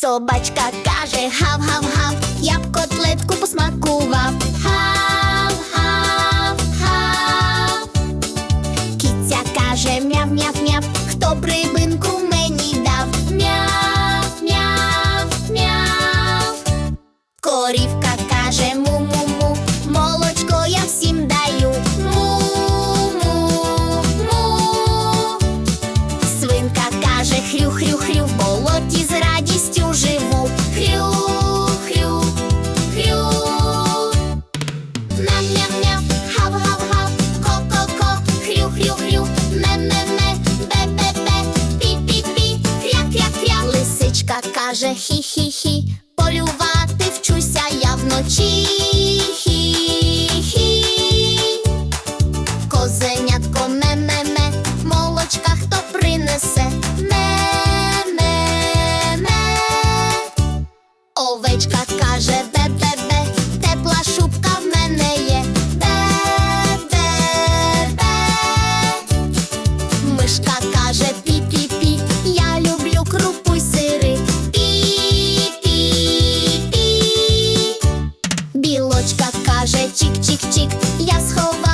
Собачка каже гав-гав-гав, я б котлетку посмакував. Гав-гав-гав. Кіця каже мяв-мяв-мяв, хто прибинку мені дав. Мяв-мяв-мяв. Корівка каже лисичка каже хі-хі-хі, полювати вчуся я вночі. Хі-хі, козенятко ме-ме-ме, молочка хто принесе? Ме-ме-ме, овечка Лисичка каже чик-чик-чик, я схова.